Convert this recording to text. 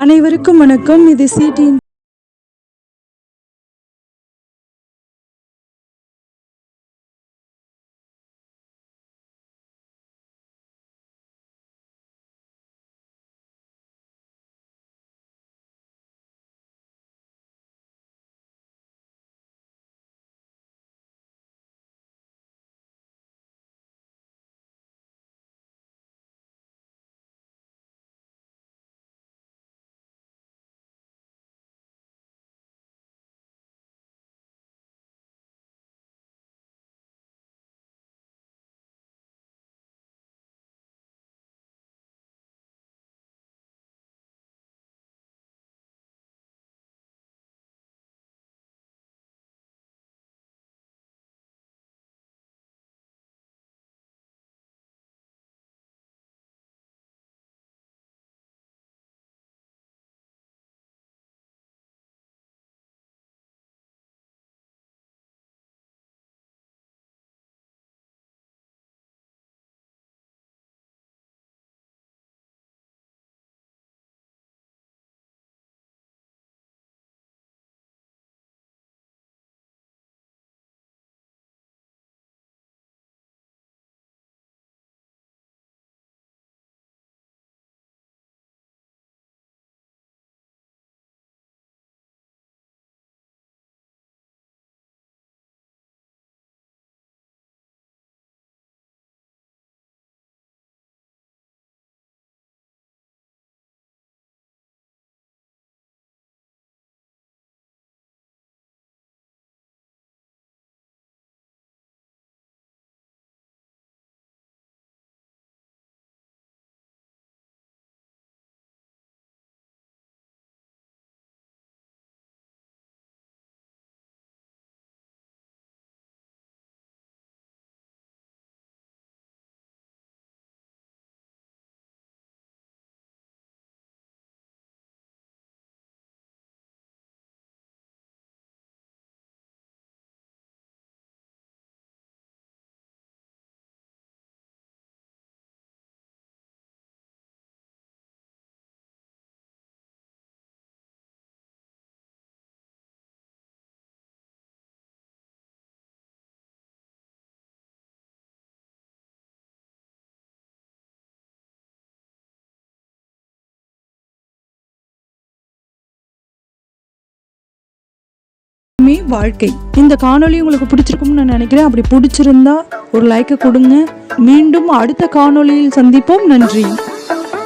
அனைவருக்கும் வணக்கம். இது சிடிஎன் மே வாழ்க்கை. இந்த காணொளி உங்களுக்கு பிடிச்சிருக்கும்னு நான் நினைக்கிறேன். அப்படி பிடிச்சிருந்தா ஒரு லைக்கை கொடுங்க. மீண்டும் அடுத்த காணொளியில் சந்திப்போம். நன்றி.